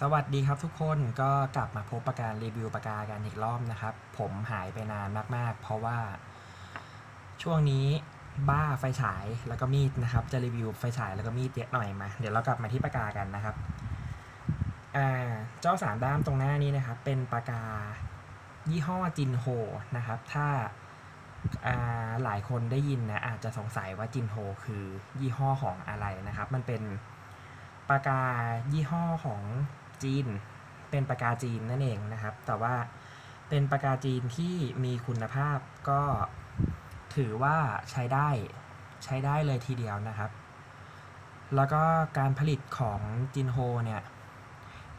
สวัสดีครับทุกคนก็กลับมาพบประการรีวิวปากกากันอีกรอบนะครับ ผมหายไปนานมากๆ เพราะว่า ช่วงนี้บ้าไฟฉายแล้วก็มีดนะครับ จะรีวิวไฟฉายแล้วก็มีดเยอะหน่อยมาเดี๋ยวเรากลับมาที่ปากกากันนะครับอ่าเจ้าสามด้ามตรงหน้านี้นะครับ เป็นปากกายี่ห้อจินโฮนะครับ ถ้าอ่าหลายคนได้ยินนะอาจจะสงสัยว่าจินโฮคือยี่ห้อของอะไรนะครับ มันเป็นปากกายี่ห้อของ จีน เป็นปากกาจีนนั่นเองนะครับ แต่ว่าเป็นปากกาจีนที่มีคุณภาพก็ถือว่าใช้ได้ใช้ได้เลยทีเดียวนะครับ แล้วก็การผลิตของจินโฮเนี่ย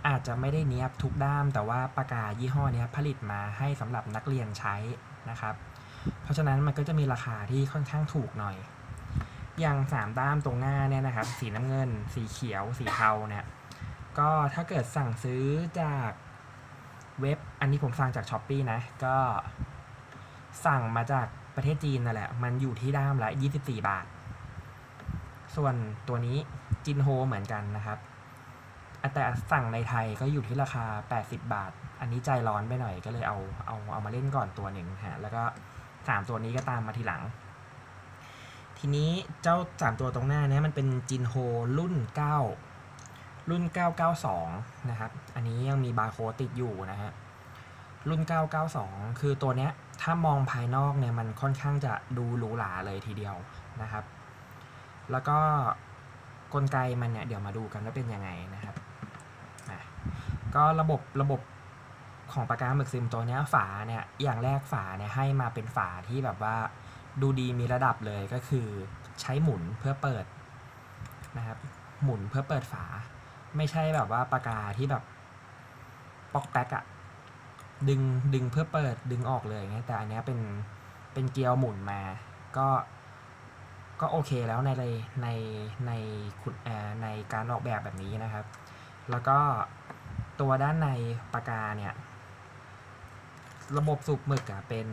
อาจจะไม่ได้เนียบทุกด้าม แต่ว่าปากกายี่ห้อเนี้ยผลิตมาให้สำหรับนักเรียนใช้นะครับ เพราะฉะนั้นมันก็จะมีราคาที่ค่อนข้างถูกหน่อย อย่างสามด้ามตรงหน้าเนี่ยนะครับ สีน้ำเงิน สีเขียว สีเทาเนี่ย ก็ถ้าเกิดสั่งซื้อจากเว็บ อันนี้ผมสั่งจากช้อปปีนะ ก็สั่งมาจากประเทศจีนนั่นแหละ มันอยู่ที่ด้ามละ24 บาท ส่วนตัวนี้จินโฮเหมือนกันนะครับแต่สั่งในไทยก็อยู่ที่ราคา 80 บาท อันนี้ใจร้อนไปหน่อยก็เลยเอาเอาเอามาเล่นก่อนตัวหนึ่งฮะ แล้วก็สามตัวนี้ก็ตามมาทีหลัง ทีนี้เจ้าสามตัวตรงหน้านี้มันเป็นจินโฮรุ่น 9 รุ่น 992 นะครับ อันนี้ยังมีบาร์โค้ดติดอยู่นะฮะ รุ่น 992 คือตัวเนี้ย ถ้ามองภายนอกเนี่ย มันค่อนข้างจะดูหรูหราเลยทีเดียวนะครับ แล้วก็กลไกมันเนี่ย เดี๋ยวมาดูกันว่าเป็นยังไงนะครับ ก็ระบบระบบของปากกาหมึกซิมตัวเนี้ยฝาเนี่ย อย่างแรกฝาเนี่ยให้มาเป็นฝาที่แบบว่าดูดีมีระดับเลยก็คือใช้หมุนเพื่อเปิดนะครับ หมุนเพื่อเปิดฝา ไม่ใช่แบบว่าปากกาที่แบบป๊อกแป๊กอะดึงดึงเพื่อเปิดดึงออกเลยไงแต่อันเนี้ยเป็นเป็นเกลียวหมุนมา ก็ก็โอเคแล้วในในในคุณเอ่อในการออกแบบแบบนี้นะครับ แล้วก็ตัวด้านในปากกาเนี่ย ระบบสูบหมึกอะเป็น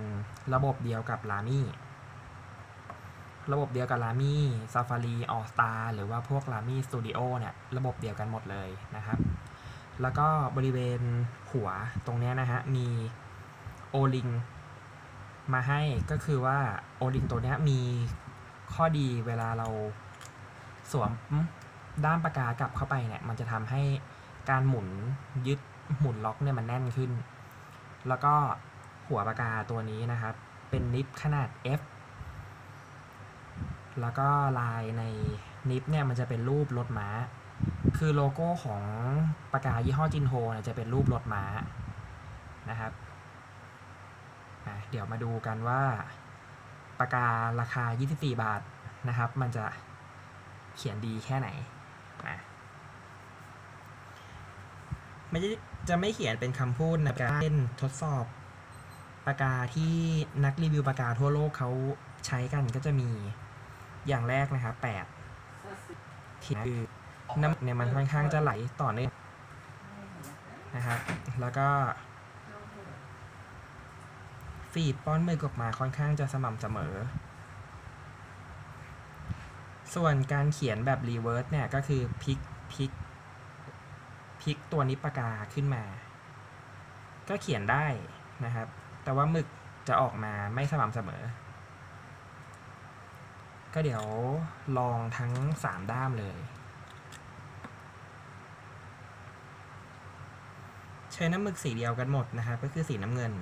ระบบเดียวกับลามี่ ระบบเดียวกับ Lamy Safari All Star หรือว่าพวก Lamy Studio เนี่ยระบบเดียวกันหมดเลยนะครับ แล้วก็บริเวณหัวตรงนี้นะฮะ มี O-ring มาให้ก็คือว่า O-ring ตัวนี้มีข้อดีเวลาเราสวมด้ามปากกากลับเข้าไปเนี่ย มันจะทำให้การหมุนยึดหมุนล็อกเนี่ยมันแน่นขึ้น แล้วก็หัวปากกาตัวนี้นะครับ เป็นนิบขนาด F แล้วก็ลายในนิปเนี่ยมันจะเป็นรูปรถม้า คือโลโก้ของปากกายี่ห้อจินโฮเนี่ยจะเป็นรูปรถม้านะครับเดี๋ยวมาดูกันว่าปากการาคา 24 บาทนะครับ มันจะเขียนดีแค่ไหนไม่จะไม่เขียนเป็นคำพูดนะการเล่นทดสอบปากกาที่นักรีวิวปากกาทั่วโลกเขาใช้กันก็จะมี อย่างแรกนะครับแปดทีคือน้ำเนี่ยมันค่อนข้างจะไหลต่อเนื่องนะครับ แล้วก็ฟีดป้อนมือกออกมาค่อนข้างจะสม่ำเสมอ ส่วนการเขียนแบบรีเวิร์สเนี่ยก็คือพลิกพลิกพลิกตัวนิปากกาขึ้นมา ก็เขียนได้นะครับ แต่ว่าหมึกจะออกมาไม่สม่ำเสมอ ก็เดี๋ยวลองทั้ง 3 ด้ามเลย ใช้น้ำหมึกสีเดียวกันหมดนะครับก็คือสีน้ำเงิน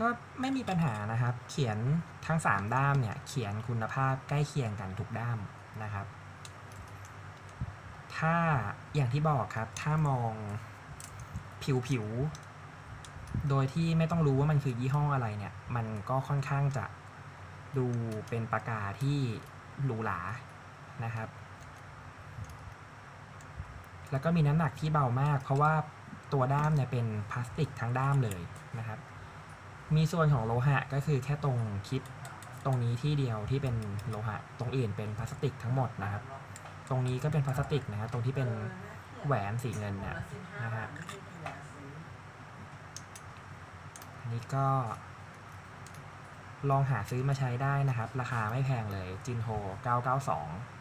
ก็ไม่มีปัญหานะครับ เขียนทั้ง 3 ด้ามเนี่ย เขียนคุณภาพใกล้เคียงกันทุกด้ามนะครับ ถ้าอย่างที่บอกครับ ถ้ามองผิวผิวๆโดยที่ไม่ต้องรู้ว่ามันคือยี่ห้ออะไรเนี่ย มันก็ค่อนข้างจะดูเป็นปากกาที่หรูหรานะครับ แล้วก็มีน้ำหนักที่เบามาก เพราะว่าตัวด้ามเนี่ยเป็นพลาสติกทั้งด้ามเลยนะครับ มีส่วนของโลหะก็คือแค่ตรงคลิปตรงนี้ที่เดียวที่เป็นโลหะ ตรงอื่นเป็นพลาสติกทั้งหมดนะครับ ตรงนี้ก็เป็นพลาสติกนะครับตรงที่เป็นแหวนสีเงินเนี่ยนะฮะอันนี้ก็ ลองหาซื้อมาใช้ได้นะครับ ราคาไม่แพงเลยจินโฮ992